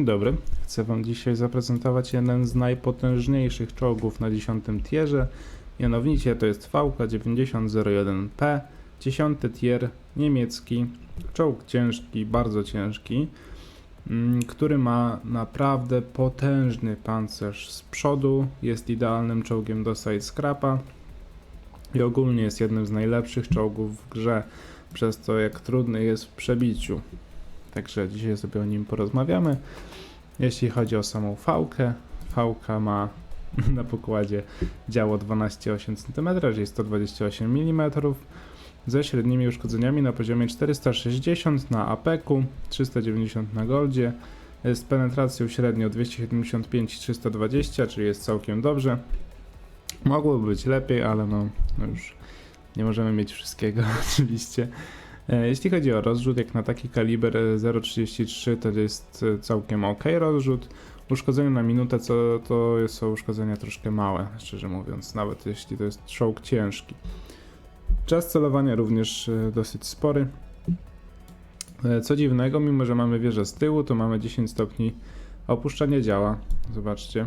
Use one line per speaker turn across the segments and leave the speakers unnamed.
Dzień dobry. Chcę Wam dzisiaj zaprezentować jeden z najpotężniejszych czołgów na 10 tierze. Mianowicie to jest VK9001P, 10 tier niemiecki, czołg ciężki, bardzo ciężki, mm, który ma naprawdę potężny pancerz z przodu, jest idealnym czołgiem do side scrapa i ogólnie jest jednym z najlepszych czołgów w grze, przez to jak trudny jest w przebiciu. Także dzisiaj sobie o nim porozmawiamy. Jeśli chodzi o samą fałkę, fałka ma na pokładzie działo 12,8 cm, czyli 128 mm, ze średnimi uszkodzeniami na poziomie 460 na APEK-u, 390 na Goldzie, z penetracją średnio 275-320, czyli jest całkiem dobrze. Mogłoby być lepiej, ale no, no już nie możemy mieć wszystkiego oczywiście. E, Jeśli chodzi o rozrzut, jak na taki kaliber e, 0,33 to jest e, całkiem ok rozrzut. Uszkodzenia na minutę co, to są uszkodzenia troszkę małe, szczerze mówiąc, nawet jeśli to jest czołg ciężki. Czas celowania również e, dosyć spory. E, Co dziwnego, mimo że mamy wieżę z tyłu, to mamy 10 stopni opuszczania działa. Zobaczcie,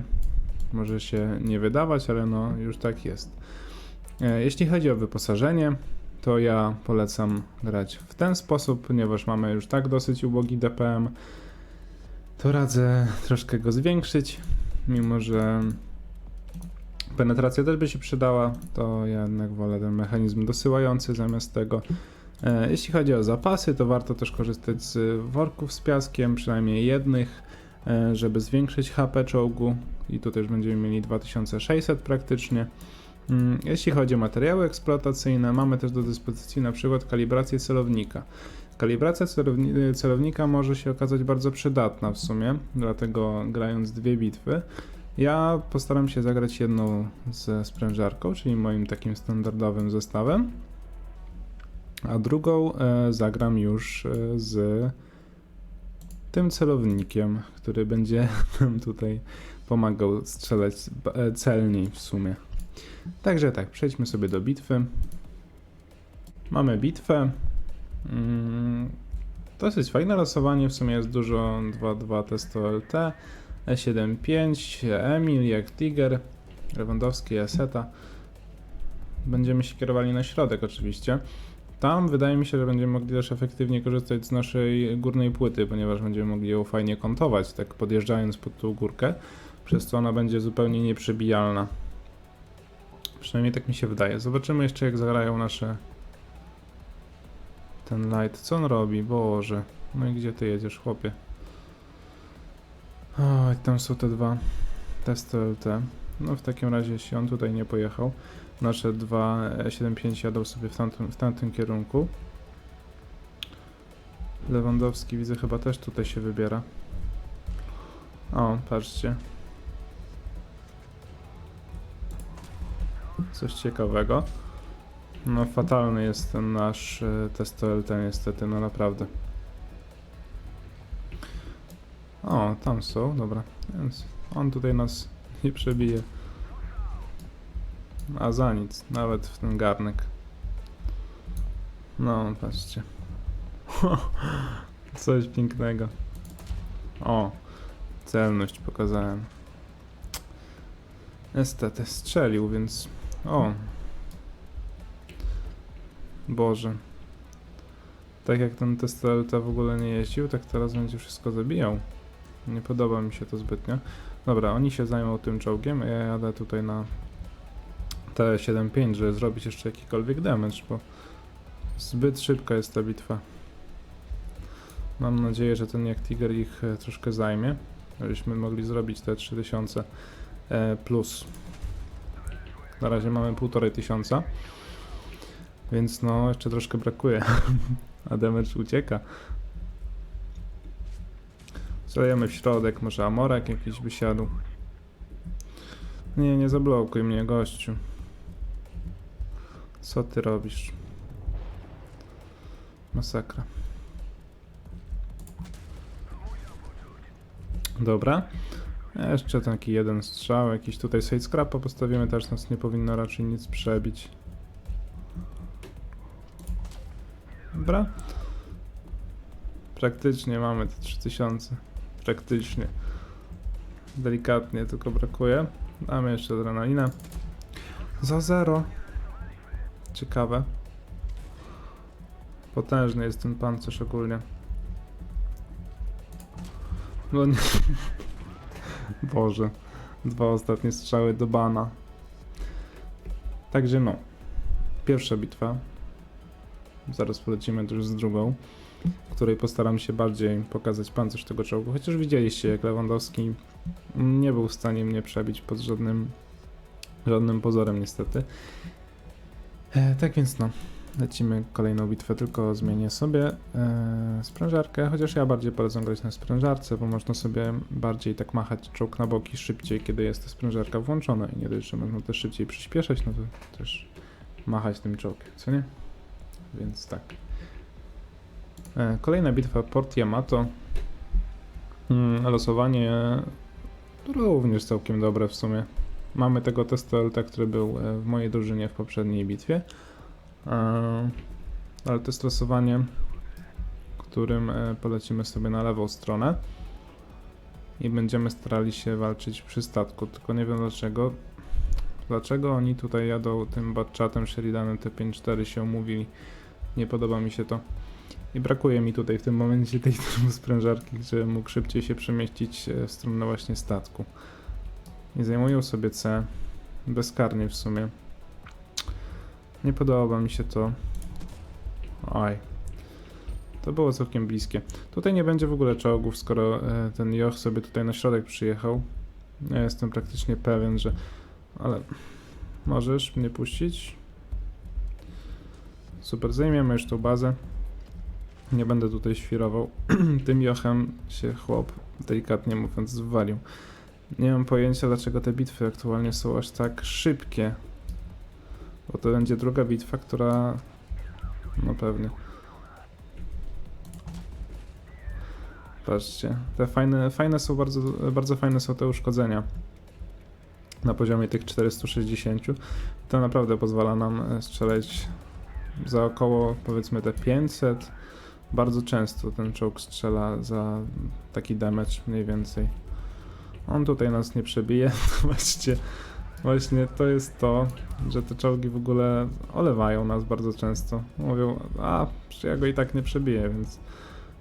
może się nie wydawać, ale no już tak jest. E, Jeśli chodzi o wyposażenie, to ja polecam grać w ten sposób, ponieważ mamy już tak dosyć ubogi DPM, to radzę troszkę go zwiększyć, mimo że penetracja też by się przydała, to ja jednak wolę ten mechanizm dosyłający zamiast tego. E, Jeśli chodzi o zapasy, to warto też korzystać z worków z piaskiem, przynajmniej jednych, e, żeby zwiększyć HP czołgu i tu też będziemy mieli 2600 praktycznie. Mm, Jeśli chodzi o materiały eksploatacyjne, mamy też do dyspozycji na przykład kalibrację celownika. Kalibracja celowni- celownika może się okazać bardzo przydatna w sumie, dlatego grając dwie bitwy, ja postaram się zagrać jedną ze sprężarką, czyli moim takim standardowym zestawem, a drugą e, zagram już e, z tym celownikiem, który będzie nam tutaj pomagał strzelać e, celniej w sumie. Także tak, przejdźmy sobie do bitwy. Mamy bitwę. Mm, Dosyć fajne losowanie, w sumie jest dużo 2-2 testo LT, E7-5, Emil, jak Tiger, Lewandowski, Aseta. Będziemy się kierowali na środek oczywiście. Tam wydaje mi się, że będziemy mogli też efektywnie korzystać z naszej górnej płyty, ponieważ będziemy mogli ją fajnie kątować, tak podjeżdżając pod tą górkę, przez co ona będzie zupełnie nieprzebijalna. Przynajmniej tak mi się wydaje. Zobaczymy jeszcze jak zagrają nasze... Ten light. Co on robi? Boże. No i gdzie ty jedziesz, chłopie? O, tam są te dwa testy LT. No w takim razie, jeśli on tutaj nie pojechał, nasze dwa E75 jadą sobie w tamtym, w tamtym kierunku. Lewandowski widzę chyba też tutaj się wybiera. O, patrzcie. Coś ciekawego. No fatalny jest ten nasz e, test OLT niestety, no naprawdę. O, tam są, dobra. Więc on tutaj nas nie przebije. A za nic, nawet w ten garnek. No, patrzcie. Coś pięknego. O, celność pokazałem. Niestety strzelił, więc... O. Boże. Tak jak ten testoleta w ogóle nie jeździł, tak teraz będzie wszystko zabijał. Nie podoba mi się to zbytnio. Dobra, oni się zajmą tym czołgiem, ja jadę tutaj na T75, żeby zrobić jeszcze jakikolwiek damage, bo zbyt szybka jest ta bitwa. Mam nadzieję, że ten jak Tiger ich e, troszkę zajmie, żebyśmy mogli zrobić te 3000 e, plus. Na razie mamy półtorej tysiąca, więc no jeszcze troszkę brakuje, a damage ucieka. Celujemy w środek, może Amorek jakiś by siadł. Nie, nie zablokuj mnie, gościu. Co ty robisz? Masakra. Dobra. Jeszcze taki jeden strzał, jakiś tutaj side scrapa postawimy, też nas nie powinno raczej nic przebić. Dobra. Praktycznie mamy te 3000. praktycznie. Delikatnie tylko brakuje. Mamy jeszcze adrenalinę. Za zero. Ciekawe. Potężny jest ten pancerz ogólnie. No nie. Boże. Dwa ostatnie strzały do bana. Także no. Pierwsza bitwa. Zaraz polecimy też z drugą, w której postaram się bardziej pokazać pancerz tego czołgu. Chociaż widzieliście, jak Lewandowski nie był w stanie mnie przebić pod żadnym, żadnym pozorem, niestety. E, tak więc no. Lecimy kolejną bitwę, tylko zmienię sobie e, sprężarkę, chociaż ja bardziej polecam grać na sprężarce, bo można sobie bardziej tak machać czołg na boki szybciej, kiedy jest ta sprężarka włączona i nie dość, że można też szybciej przyspieszać, no to też machać tym czołgiem, co nie? Więc tak. E, kolejna bitwa Port Yamato. Mm, losowanie również całkiem dobre w sumie. Mamy tego testolta, który był e, w mojej drużynie w poprzedniej bitwie. E, ale to jest losowanie, którym e, polecimy sobie na lewą stronę i będziemy starali się walczyć przy statku, tylko nie wiem dlaczego. Dlaczego oni tutaj jadą tym batchatem Sheridanem T54 się umówili? Nie podoba mi się to. I brakuje mi tutaj w tym momencie tej sprężarki, żebym mógł szybciej się przemieścić e, w stronę właśnie statku. I zajmują sobie C. Bezkarnie w sumie. Nie podoba mi się to. Oj. To było całkiem bliskie. Tutaj nie będzie w ogóle czołgów, skoro e, ten Joch sobie tutaj na środek przyjechał. Ja jestem praktycznie pewien, że... Ale... Możesz mnie puścić? Super, zajmiemy już tą bazę. Nie będę tutaj świrował. Tym Jochem się chłop, delikatnie mówiąc, zwalił. Nie mam pojęcia, dlaczego te bitwy aktualnie są aż tak szybkie. Bo to będzie druga bitwa, która... No pewnie. Patrzcie, te fajne, fajne są bardzo, bardzo fajne są te uszkodzenia na poziomie tych 460. To naprawdę pozwala nam e, strzelać za około powiedzmy te 500. Bardzo często ten czołg strzela za taki damage mniej więcej. On tutaj nas nie przebije. Właśnie, właśnie to jest to, że te czołgi w ogóle olewają nas bardzo często. Mówią, a ja go i tak nie przebiję, więc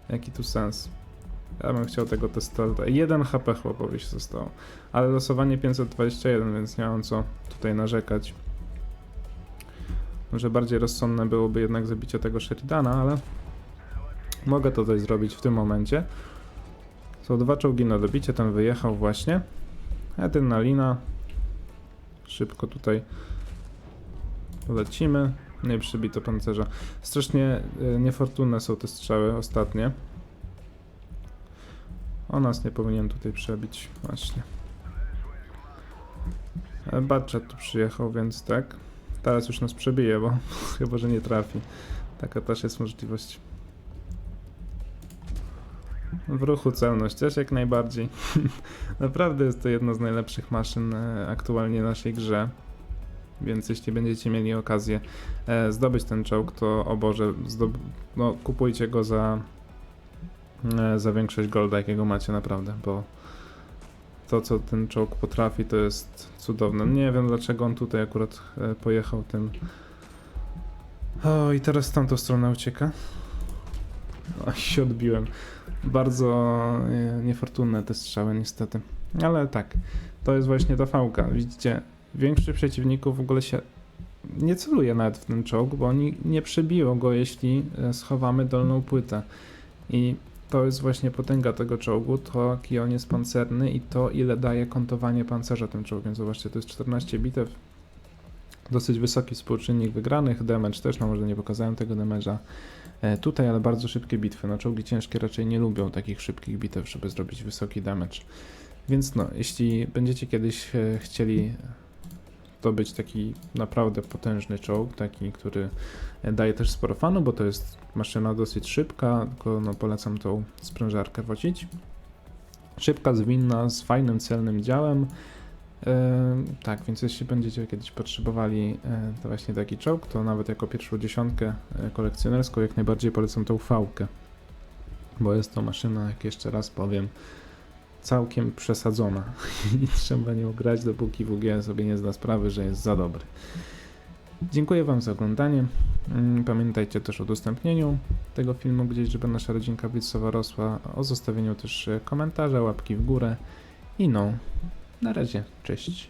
jaki tu sens. Ja bym chciał tego testolta. 1 HP chłopowi się zostało. Ale losowanie 521, więc nie mam co tutaj narzekać. Może bardziej rozsądne byłoby jednak zabicie tego Sheridana, ale mogę to coś zrobić w tym momencie. Są dwa czołgi na dobicie, ten wyjechał właśnie. Adrenalina. Szybko tutaj polecimy. Nie przybito pancerza. Strasznie y, niefortunne są te strzały ostatnie. O nas nie powinien tutaj przebić, właśnie. E, Batchat tu przyjechał, więc tak. Teraz już nas przebije, bo chyba, że nie trafi. Taka też jest możliwość. W ruchu celność też jak najbardziej. Naprawdę jest to jedna z najlepszych maszyn e, aktualnie w naszej grze. Więc jeśli będziecie mieli okazję e, zdobyć ten czołg, to o Boże, no, kupujcie go za, e, za większość golda, jakiego macie naprawdę, bo to, co ten czołg potrafi, to jest cudowne. Nie wiem, dlaczego on tutaj akurat pojechał tym. O, i teraz w tamtą stronę ucieka. Się odbiłem. Bardzo e, niefortunne te strzały, niestety. Ale tak, to jest właśnie ta fałka. Widzicie, większość przeciwników w ogóle się nie celuje nawet w ten czołg, bo oni nie przebiją go, jeśli e, schowamy dolną płytę. I to jest właśnie potęga tego czołgu, to jaki on jest pancerny i to ile daje kontowanie pancerza tym czołgiem. Zobaczcie, to jest 14 bitew, dosyć wysoki współczynnik wygranych, damage też, no może nie pokazałem tego damage'a e, tutaj, ale bardzo szybkie bitwy. No czołgi ciężkie raczej nie lubią takich szybkich bitew, żeby zrobić wysoki damage. Więc no, jeśli będziecie kiedyś e, chcieli to być taki naprawdę potężny czołg, taki, który daje też sporo fanu, bo to jest maszyna dosyć szybka, tylko no, polecam tą sprężarkę wozić. Szybka, zwinna, z fajnym, celnym działem. Tak, więc jeśli będziecie kiedyś potrzebowali e, to właśnie taki czołg, to nawet jako pierwszą dziesiątkę e, kolekcjonerską jak najbardziej polecam tą fałkę. Bo jest to maszyna, jak jeszcze raz powiem, całkiem przesadzona i trzeba nią grać, dopóki WG sobie nie zda sprawy, że jest za dobry. Dziękuję Wam za oglądanie. Mm, Pamiętajcie też o udostępnieniu tego filmu gdzieś, żeby nasza rodzinka Blitzowa rosła, o zostawieniu też e, komentarza, łapki w górę i no, na razie, cześć.